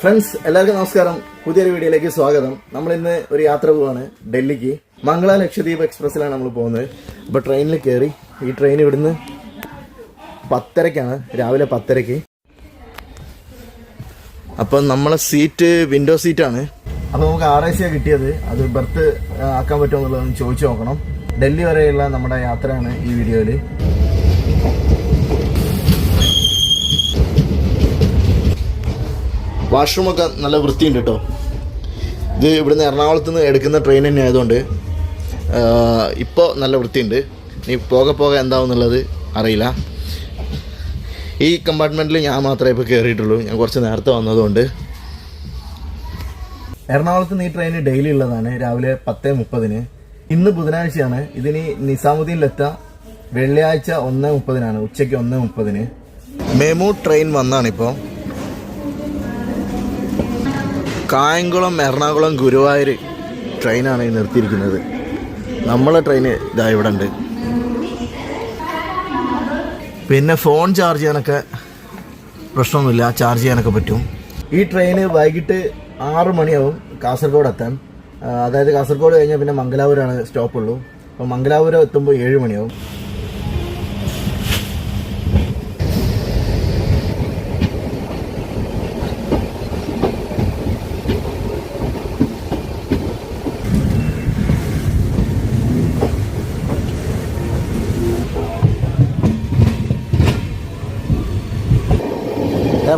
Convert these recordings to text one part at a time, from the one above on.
Friends എല്ലാവർക്കും നമസ്കാരം. പുതിയൊരു വീഡിയോയിലേക്ക് സ്വാഗതം. നമ്മൾ ഇന്ന് ഒരു യാത്ര പോവാണ് ഡൽഹിക്ക്. മംഗള ലക്ഷദ്വീപ് എക്സ്പ്രസ്സിലാണ് നമ്മൾ പോകുന്നത്. അപ്പോൾ ട്രെയിനിൽ കയറി ഈ ട്രെയിൻ ഇവിടുന്ന് പത്തരക്കാണ്. രാവിലെ പത്തരക്ക്. അപ്പം നമ്മളെ സീറ്റ് വിൻഡോ സീറ്റാണ് അപ്പോൾ നമുക്ക് ആർ ഐ കിട്ടിയത്. അത് ബർത്ത് ആക്കാൻ പറ്റുമോ എന്നുള്ളതൊന്ന് ചോദിച്ചു നോക്കണം. ഡൽഹി വരെയുള്ള നമ്മുടെ യാത്രയാണ് ഈ വീഡിയോയിൽ വാഷ്റൂമൊക്കെ നല്ല വൃത്തിയുണ്ട് കേട്ടോ ഇത് ഇവിടുന്ന് എറണാകുളത്ത് നിന്ന് എടുക്കുന്ന ട്രെയിൻ തന്നെ ആയതുകൊണ്ട് ഇപ്പോൾ നല്ല വൃത്തിയുണ്ട്. ഇനി പോകെ പോകെ എന്താവുന്നുള്ളത് അറിയില്ല. ഈ കമ്പാർട്ട്മെന്റിൽ ഞാൻ മാത്രമേ ഇപ്പോൾ കയറിയിട്ടുള്ളൂ ഞാൻ കുറച്ച് നേരത്തെ വന്നതുകൊണ്ട്. എറണാകുളത്ത് നിന്ന് ഈ ട്രെയിൻ ഡെയിലി ഉള്ളതാണ്. രാവിലെ പത്ത് മുപ്പതിന്. ഇന്ന് ബുധനാഴ്ചയാണ്. ഇതിനി നിസാമുദ്ദീനിലെത്താം. വെള്ളിയാഴ്ച ഒന്ന് മുപ്പതിനാണ്. ഉച്ചയ്ക്ക് ഒന്ന് മുപ്പതിന്. മെമു ട്രെയിൻ വന്നാണിപ്പോൾ കായംകുളം എറണാകുളം ഗുരുവായൂർ ട്രെയിനാണ് ഈ നിർത്തിയിരിക്കുന്നത്. നമ്മളെ ട്രെയിൻ ഇതാ ഇവിടെ ഉണ്ട്. പിന്നെ ഫോൺ ചാർജ് ചെയ്യാനൊക്കെ പ്രശ്നമൊന്നുമില്ല. ചാർജ് ചെയ്യാനൊക്കെ പറ്റും. ഈ ട്രെയിന് വൈകിട്ട് ആറ് മണിയാവും കാസർഗോഡ് എത്താൻ. അതായത് കാസർഗോഡ് കഴിഞ്ഞാൽ പിന്നെ മംഗലാപുരമാണ് സ്റ്റോപ്പുള്ളൂ അപ്പോൾ മംഗലാപുരം എത്തുമ്പോൾ ഏഴ് മണിയാവും.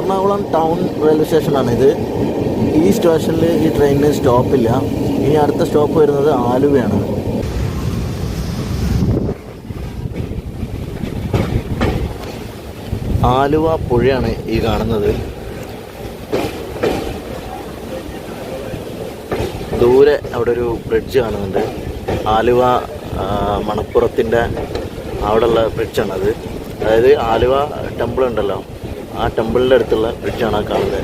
എറണാകുളം ടൗൺ റെയിൽവേ സ്റ്റേഷനാണ് ഇത്. ഈ സ്റ്റേഷനിൽ ഈ ട്രെയിനിന് സ്റ്റോപ്പില്ല ഇനി അടുത്ത സ്റ്റോപ്പ് വരുന്നത് ആലുവയാണ്. ആലുവ പുഴയാണ് ഈ കാണുന്നത്. ദൂരെ അവിടെ ഒരു ബ്രിഡ്ജ് കാണുന്നുണ്ട്. ആലുവ മണപ്പുറത്തിന്റെ അവിടെയുള്ള ബ്രിഡ്ജാണത് അതായത് ആലുവ ടെമ്പിൾ ഉണ്ടല്ലോ. ആ ടെമ്പിളിന്റെ അടുത്തുള്ള ബ്രിഡ്ജാണ് ആ കാണുന്നത്.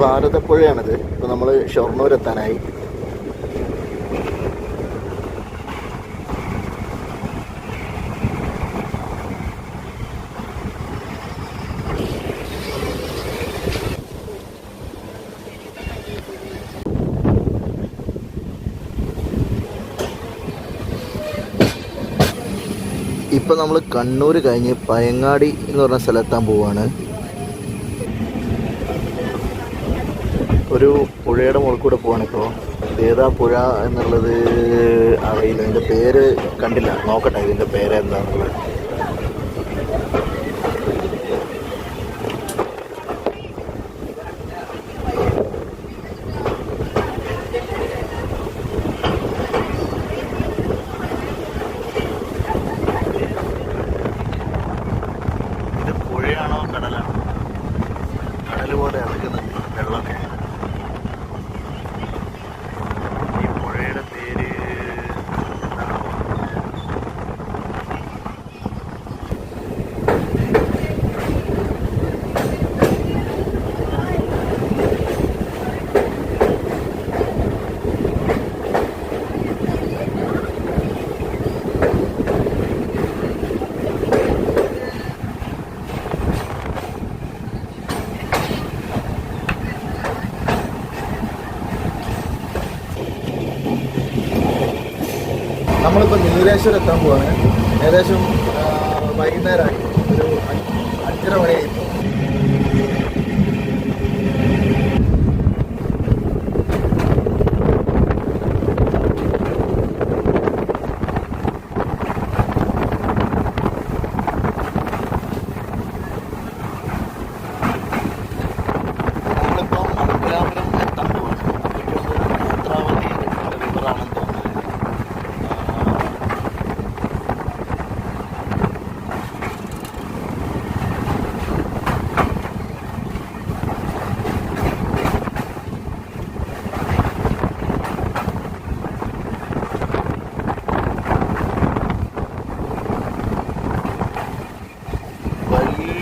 ഭാരതപ്പുഴയാണിത് ഇപ്പോൾ നമ്മൾ ഷൊർണൂർ എത്താനായി ഇപ്പം നമ്മൾ കണ്ണൂർ കഴിഞ്ഞ് പയങ്ങാടി എന്ന് പറഞ്ഞ സ്ഥലത്താൻ പോവാണ്. ഒരു പുഴയുടെ മുകളിൽ കൂടെ പോവാണ് ഇപ്പോൾ ഏതാ പുഴ എന്നുള്ളത് അറിയില്ല. ഇതിന്റെ പേര് കണ്ടില്ല. നോക്കട്ടെ ഇതിന്റെ പേര് എന്താണെന്നുള്ളത് കടൽ പോലെ ഇറക്കുന്നുണ്ട് വെള്ളമൊക്കെ. നമ്മളിപ്പോൾ നീലേശ്വരം എത്താൻ പോവാണ്. ഏകദേശം വൈകുന്നേരമായി ഒരു അഞ്ച് അഞ്ചര മണിയായി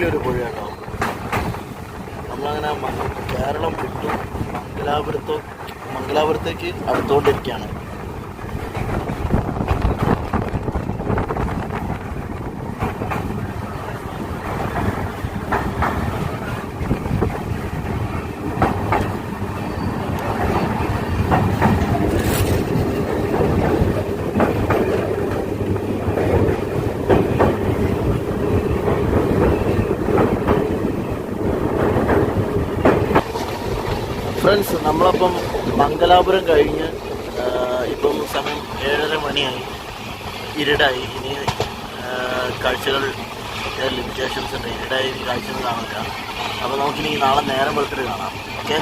വലിയൊരു പുഴയാണ് നമ്മളങ്ങനെ കേരളം വിട്ടു മംഗലാപുരത്തോ മംഗലാപുരത്തേക്ക് അടുത്തുകൊണ്ടിരിക്കുകയാണ് ഫ്രണ്ട്സ് നമ്മളപ്പം മംഗലാപുരം കഴിഞ്ഞ് ഇപ്പം സമയം ഏഴര മണിയായി. ഇരുടായി. ഇനി കാഴ്ചകൾ ലിമിറ്റേഷൻസ് ഉണ്ട്. ഇരുടായി കാഴ്ചകൾ കാണില്ല അപ്പോൾ നമുക്കിനി നാളെ നേരം വെളുത്തിട്ട് കാണാം. ഓക്കെ